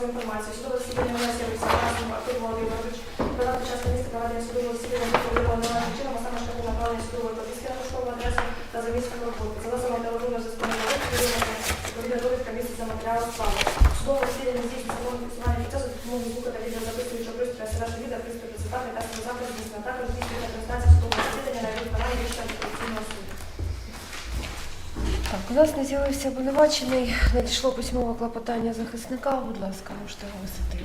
масової інформації. Судове засідання не з'явився Артур Володимирович. Додати час та місце проведення судового засідання відповідно належним чином, а саме шляхом направлення судової повістки на поштову адресу та за місцем роботи. За засобами телефонного зв'язку відповідна довідка місяця матеріалу справи. Судове засідання здійснюється повне фіксування процесу за допомогою звука та відеозаписуючого пристрою СРС відео, пристрою презентації та самозапис здійснення. Також здійснюється трансляція судового засідання на відповідання рішення антикорупційного суду. Так, у нас не з'явився обвинувачений. Надійшло письмове клопотання захисника. Будь ласка, можете оголосити.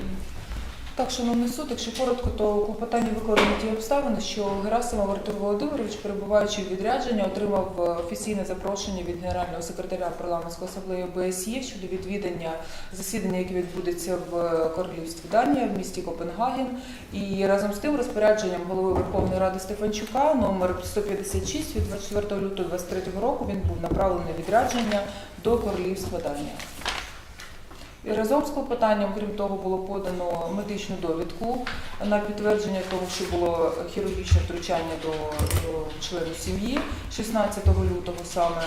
Так, шановний суд, якщо коротко, то у клопотанні викладені ті обставини, що Герасимов Артур Володимирович, перебуваючи в відрядженні, отримав е, офіційне запрошення від генерального секретаря парламентської асамблеї ОБСЄ щодо відвідання засідання, яке відбудеться в е, королівстві Данія в місті Копенгаген. І разом з тим розпорядженням голови Верховної Ради Стефанчука номер 156 від 24 лютого 2023 року він був направлений відрядження до королівства Данія. І разом з клопотанням, крім того, було подано медичну довідку на підтвердження того, що було хірургічне втручання до, до члену сім'ї 16 лютого саме.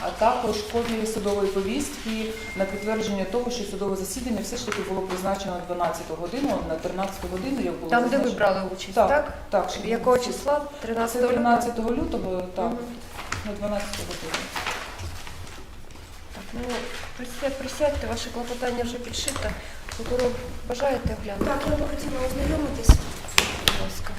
А також копії судової повістки на підтвердження того, що судове засідання все ж таки було призначено на 12 годину, на 13 годину, як було Там, де ви брали участь, Так, так? Так, Якого числа? 13 лютого? 13 лютого, так, Мгм. на 12 годину. Ну, присядьте, присядьте, ваше клопотання вже підшите. Прокурор, бажаєте оглянути? Так, я би хотіла ознайомитись. Будь ласка.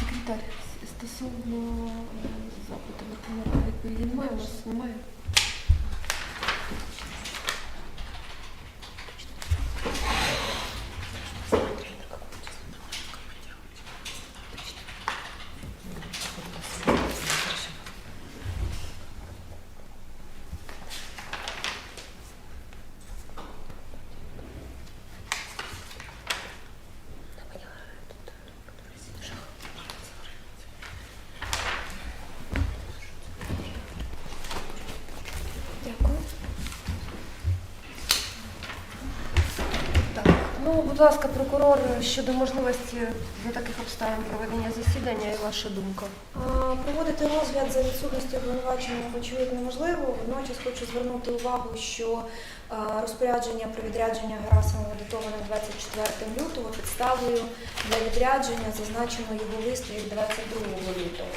Секретар, стосовно е, запиту Верховної Ради відповіді немає, у нас немає. Дякую. Так, ну, будь ласка, прокурор, щодо можливості за таких обставин проведення засідання і ваша думка. Проводити розгляд за відсутності обвинувачення, очевидно, неможливо. Водночас хочу звернути увагу, що розпорядження про відрядження Герасимова датоване 24 лютого підставою для відрядження зазначено його лист від 22 лютого.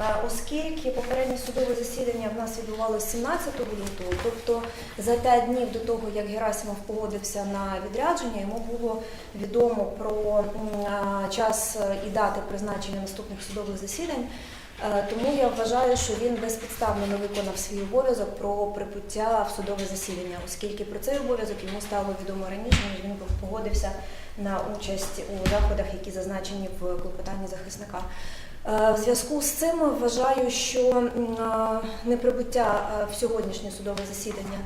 А, Оскільки попереднє судове засідання в нас відбувалося 17 лютого, тобто за 5 днів до того, як Герасимов погодився на відрядження, йому було відомо про час е, і дати призначення наступних судових засідань. Е, Тому я вважаю, що він безпідставно не виконав свій обов'язок про прибуття в судове засідання, оскільки про цей обов'язок йому стало відомо раніше, ніж він погодився на участь у заходах, які зазначені в клопотанні захисника. Е, В зв'язку з цим вважаю, що неприбуття е, в сьогоднішнє судове засідання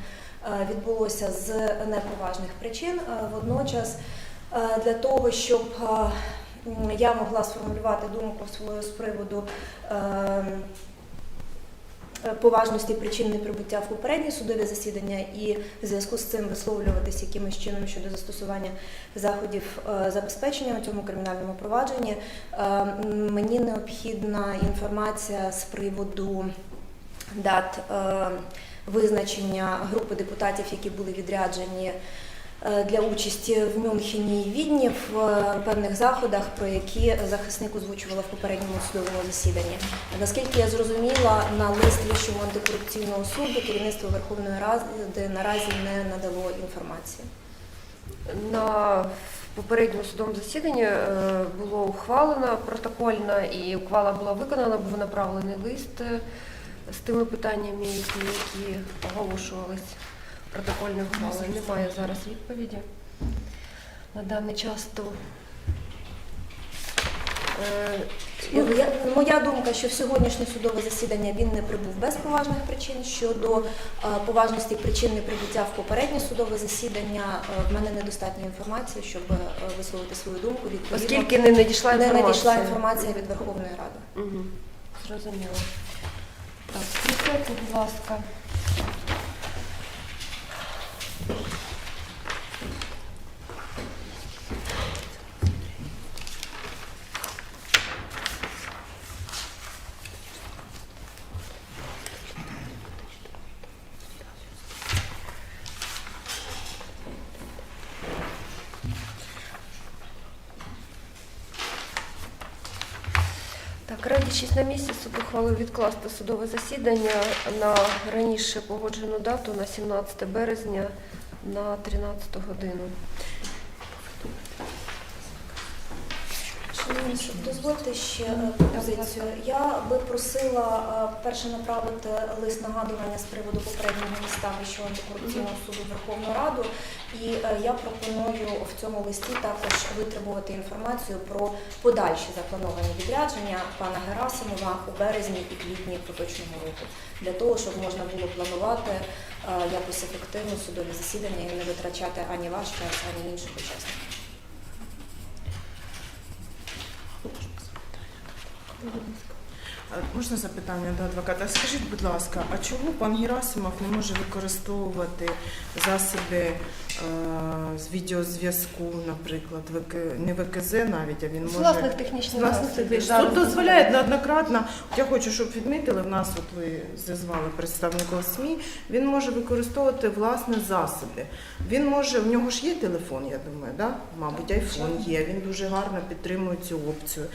е, відбулося з неповажних причин. Е, Водночас, е, для того, щоб е, я могла сформулювати думку свою з приводу е, е, поважності причин неприбуття в попереднє судове засідання і в зв'язку з цим висловлюватись якимось чином щодо застосування заходів е, забезпечення у цьому кримінальному провадженні. Е, Мені необхідна інформація з приводу дат е, визначення групи депутатів, які були відряджені е, для участі в Мюнхені і Відні в е, певних заходах, про які захисник озвучувала в попередньому судовому засіданні. Наскільки я зрозуміла, на лист Вищого антикорупційного суду керівництво Верховної Ради наразі не надало інформації. На попередньому судовому засіданні е, було ухвалено протокольно і ухвала була виконана, був направлений лист е, з тими питаннями, які, які оголошувались протокольною. Немає зараз відповіді на даний час. То, е, Ну, я, моя думка, що в сьогоднішнє судове засідання він не прибув без поважних причин. Щодо е, поважності причин неприбуття в попереднє судове засідання, е, в мене недостатньо інформації, щоб е, висловити свою думку. Відповідно, Оскільки не надійшла не інформація. надійшла інформація від Верховної Ради. Угу. Зрозуміло. Так, будь ласка. Радячись на місяць ухвалив відкласти судове засідання на раніше погоджену дату на 17 березня на 13 годину. Шановні суд, дозвольте ще е, пропозицію. Я би просила е, перше направити лист нагадування з приводу попереднього листа Вищого антикорупційного суду Верховну Раду. І е, я пропоную в цьому листі також витребувати інформацію про подальші заплановані відрядження пана Герасимова у березні і квітні поточного року, для того, щоб можна було планувати якось ефективно судові засідання і не витрачати ані ваш час, ані інших учасників. Можна запитання до адвоката? Скажіть, будь ласка, а чому пан Герасимов не може використовувати засоби з відеозв'язку, наприклад, не ВКЗ навіть, а він З може власних технічних власних технічних- Суд дозволяє неоднократно. Я хочу, щоб відмітили в нас, от ви зазвали представником СМІ. Він може використовувати власні засоби. Він може, в нього ж є телефон, я думаю, да? мабуть, айфон є. Він дуже гарно підтримує цю опцію.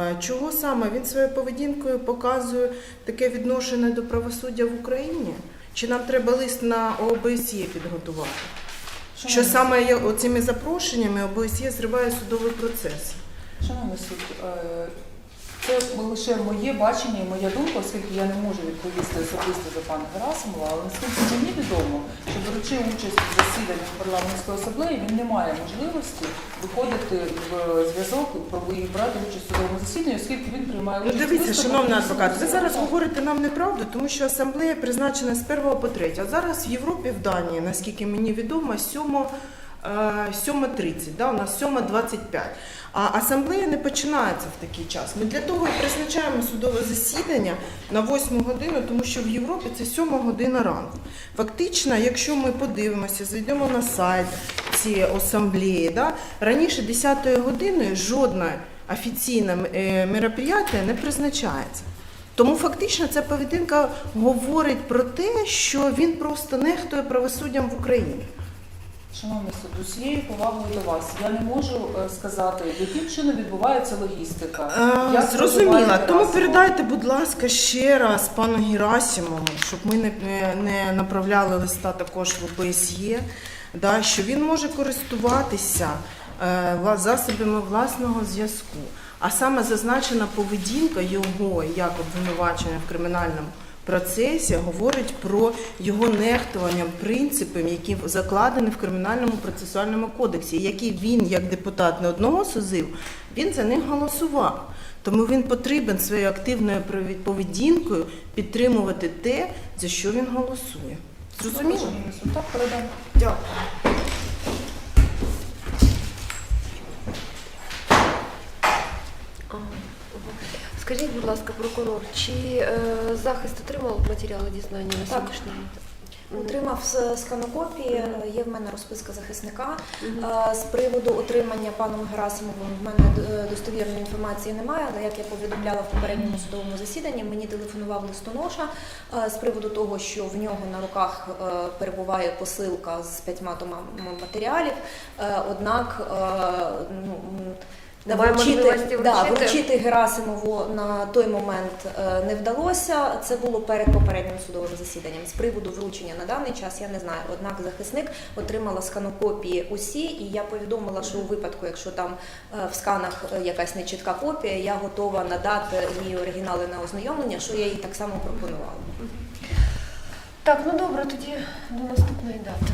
Е, Чого саме він своєю поведінкою показує таке відношення до правосуддя в Україні? Чи нам треба лист на ОБСЄ підготувати? Що саме є оцими запрошеннями ОБСЄ зриває судовий процес? Шановний суд, е, це лише моє бачення і моя думка, оскільки я не можу відповісти особисто за пана Герасимова, але наскільки мені відомо, що беручи участь в засіданнях парламентської асамблеї, він не має можливості виходити в зв'язок і брати участь у судовому засіданні, оскільки він приймає Ну участь. дивіться, виступом шановний і адвокат, ви зараз говорите нам неправду, тому що асамблея призначена з 1 по 3. А зараз в Європі, в Данії, наскільки мені відомо, 7 е, 7.30, да, у нас 7.25. А асамблея не починається в такий час. Ми для того і призначаємо судове засідання на 8 годину, тому що в Європі це 7 година ранку. Фактично, якщо ми подивимося, зайдемо на сайт цієї асамблеї, да, раніше 10 години жодне офіційне е, мероприятие не призначається. Тому фактично ця поведінка говорить про те, що він просто нехтує правосуддям в Україні. Шановний суд, усією повагою до вас, я не можу е, сказати, яким чином відбувається логістика. Е, Як Зрозуміла. Тому Герасимов? передайте, будь ласка, ще раз пану Герасимову, щоб ми не, не, не направляли листа також в ОБСЄ, да, що він може користуватися е, вла- засобами власного зв'язку. А саме зазначена поведінка його як обвинувачення в кримінальному процесі говорить про його нехтування принципів, які закладені в кримінальному процесуальному кодексі, які він, як депутат не одного созив, він за них голосував. Тому він потрібен своєю активною поведінкою підтримувати те, за що він голосує. Зрозуміло? Дякую. Скажіть, будь ласка, прокурор, чи е, захист отримав матеріали дізнання на Так. сьогоднішній день? Отримав з- сканокопії, є в мене розписка захисника. Е, З приводу отримання паном Герасимовим в мене е, достовірної інформації немає, але як я повідомляла в попередньому судовому засіданні, мені телефонував листоноша е, з приводу того, що в нього на руках е, перебуває посилка з п'ятьма томами матеріалів. Е, Однак е, ну, м, Вручити, да, вручити Герасимову на той момент е, не вдалося. Це було перед попереднім судовим засіданням. З приводу вручення на даний час я не знаю. Однак захисник отримала сканокопії усі, і я повідомила, що у випадку, якщо там е, в сканах е, якась нечітка копія, я готова надати її оригінали на ознайомлення, що я їй так само пропонувала. Так, ну добре, тоді до наступної дати.